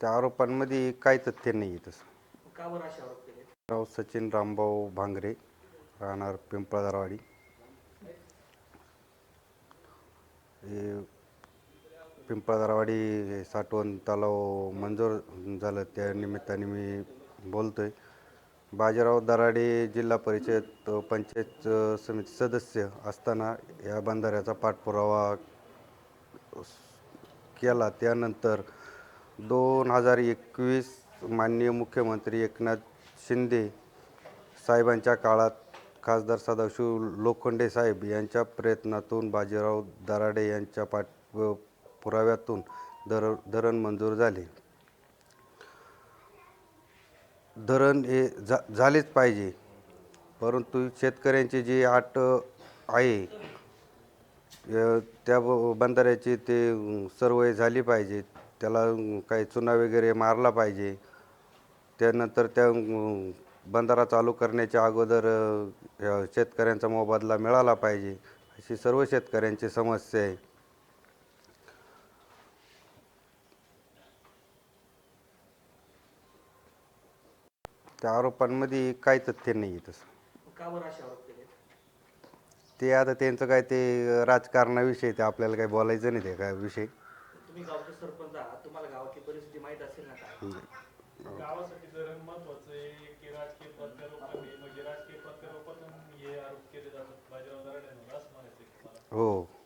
त्या आरोपांमध्ये काही तथ्य नाही आहे तसं. का बरं असे आरोप केले? राव सचिन रामभाऊ भांगरे राहणार पिंपळदरवाडी हे पिंपळदरवाडी साठवण तलाव मंजूर झालं त्या निमित्ताने मी बोलतोय. बाजीराव दराडे जिल्हा परिषद पंचायत समिती सदस्य असताना या बंधाऱ्याचा पाठपुरावा केला. त्यानंतर दोन हजार एकवीस माननीय मुख्यमंत्री एकनाथ शिंदे साहेबांच्या काळात खासदार सदाशिव लोखंडे साहेब यांच्या प्रयत्नातून बाजीराव दराडे यांच्या पाठ पुराव्यातून दर धरण मंजूर झाले. धरण हे झा झालेच पाहिजे. परंतु शेतकऱ्यांची जी आट आहे त्या ब- बंधाऱ्याची ते सर्व झाली पाहिजे. त्याला काही चुना वगैरे मारला पाहिजे. त्यानंतर त्या बंधारा चालू करण्याच्या अगोदर शेतकऱ्यांचा मोबदला मिळाला पाहिजे अशी सर्व शेतकऱ्यांची समस्या आहे. त्या आरोपांमध्ये काही तथ्य नाही आहे तसं. ते आता त्यांचं काय ते राजकारणाविषयी ते आपल्याला काही बोलायचं नाही ते काय विषय. तुम्ही गावचे सरपंच आहात तुम्हाला गावातली परिस्थिती माहीत असेल ना काय? गावासाठी धरण महत्वाचं आहे की राजकीय प्रत्यारोपण म्हणजे राजकीय प्रत्यारोपण हे आरोप केले जातात. बाजीराव दराडे यांना असं म्हणायचं हो.